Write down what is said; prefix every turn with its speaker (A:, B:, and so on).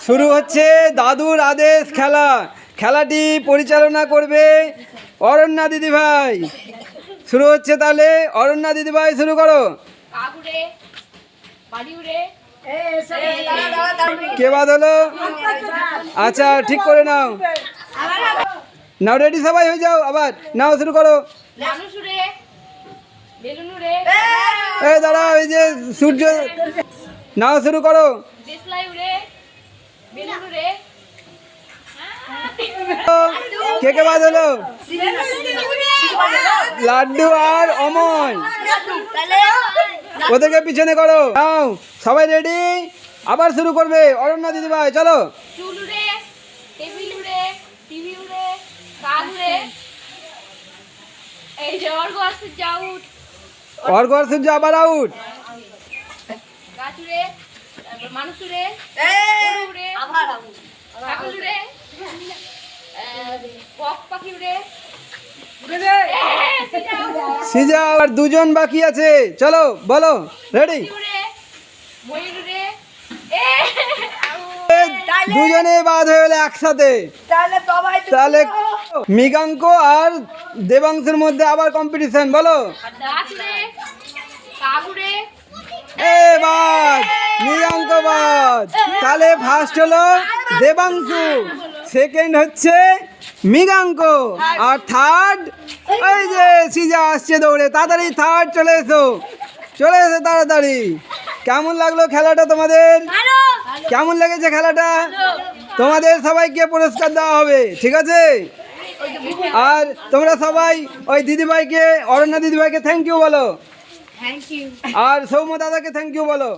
A: শুরু হচ্ছে দাদুর আদেশ খেলা। খেলাটি পরিচালনা করবে অরণ্যা দিদিভাই। শুরু হচ্ছে তাহলে। অরণ্যা দিদিভাই শুরু করো। কে বাদ হলো? আচ্ছা ঠিক করে নাও। নাও রেডি সবাই হয়ে যাও আবার। নাও শুরু করো। দাঁড়াও এই যে সূর্য নাও শুরু করো। কে কে বাদ হলো লাড্ডু আর অমন। ওদেরকে পিছনে করো। নাও সবাই রেডি? আবার শুরু করবে। অরণ্যা দিদিভাই চলো।
B: চুল অর্ঘ
A: আবার আউট।
B: মানুষ ছাগল উড়ে বক পাখি উড়ে
A: সিজা আর দুজন বাকি আছে। চলো বলো রেডি? দুজনে বাদ হয়ে গেলে একসাথে। তাহলে মৃগাঙ্ক আর দেবাংশের মধ্যে আবার কম্পিটিশন বলো। এ বাদ! মৃগাঙ্ক বাদ! তাহলে ফার্স্ট হলো দেবাংশু সেকেন্ড হচ্ছে মৃগাঙ্ক আর থার্ড ওই যে সিজা আসছে দৌড়ে তাড়াতাড়ি থার্ড চলে এসো চলে এসো তাড়াতাড়ি। কেমন লাগল খেলাটা তোমাদের? কেমন লেগেছে খেলাটা? তোমাদের সবাইকে পুরস্কার দেওয়া হবে ঠিক আছে? আর তোমরা সবাই ওই দিদিভাইকে অরণ্য দিদিভাইকে থ্যাংক ইউ বলো। আর সৌম্য দাদাকে থ্যাংক ইউ বলো।